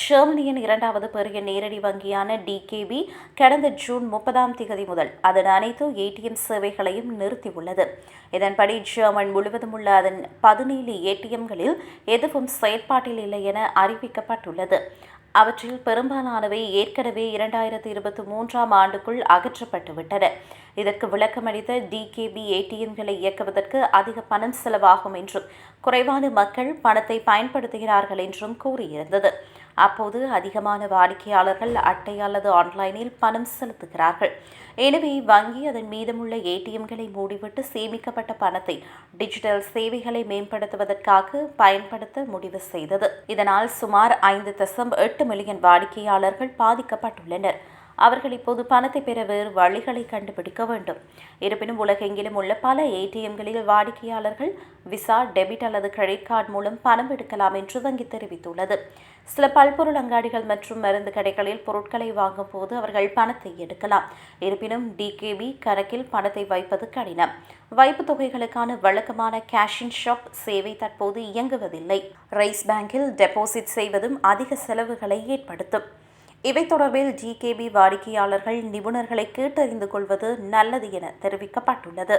ஜெர்மனியின் இரண்டாவது பெரிய நேரடி வங்கியான டிகேபி கடந்த ஜூன் முப்பதாம் தேதி முதல் அதன் அனைத்து ஏடிஎம் சேவைகளையும் நிறுத்தியுள்ளது. இதன்படி ஜெர்மன் முழுவதும் உள்ள அதன் பதினேழு ஏடிஎம்களில் எதுவும் செயல்பாட்டில் இல்லை என அறிவிக்கப்பட்டுள்ளது. அவற்றில் பெரும்பாலானவை ஏற்கனவே இரண்டாயிரத்தி இருபத்தி மூன்றாம் ஆண்டுக்குள் அகற்றப்பட்டுவிட்டன. இதற்கு விளக்கமளித்த டிகேபி ஏடிஎம்களை இயக்குவதற்கு அதிக பணம் செலவாகும் என்றும் குறைவான மக்கள் பணத்தை பயன்படுத்துகிறார்கள் என்றும் கூறியிருந்தது. அப்போது அதிகமான வாடிக்கையாளர்கள் அட்டை அல்லது ஆன்லைனில் பணம் செலுத்துகிறார்கள். எனவே வங்கி அதன் மீதமுள்ள ஏடிஎம்களை மூடிவிட்டு சேமிக்கப்பட்ட பணத்தை டிஜிட்டல் சேவைகளை மேம்படுத்துவதற்காக பயன்படுத்த முடிவு செய்தது. இதனால் சுமார் ஐந்து தசம் எட்டு மில்லியன் வாடிக்கையாளர்கள் பாதிக்கப்பட்டுள்ளனர். அவர்கள் இப்போது பணத்தை பெற வேறு வழிகளை கண்டுபிடிக்க வேண்டும். இருப்பினும் உலகெங்கிலும் உள்ள பல ஏடிஎம்களில் வாடிக்கையாளர்கள் விசா டெபிட் அல்லது கிரெடிட் கார்டு மூலம் பணம் எடுக்கலாம் என்று வங்கி தெரிவித்துள்ளது. சில பல்பொருள் அங்காடிகள் மற்றும் மருந்து கடைகளில் பொருட்களை வாங்கும் போது அவர்கள் பணத்தை எடுக்கலாம். இருப்பினும் டிகேபி கணக்கில் பணத்தை வைப்பது கடினம். வைப்பு தொகைகளுக்கான வழக்கமான கேஷின் ஷாப் சேவை தற்போது இயங்குவதில்லை. ரைஸ் பேங்கில் டெபாசிட் செய்வதும் அதிக செலவுகளை ஏற்படுத்தும். இவை தொடர்பில் ஜிகேபி வாடிக்கையாளர்கள் நிபுணர்களை கேட்டறிந்து கொள்வது நல்லது என தெரிவிக்கப்பட்டுள்ளது.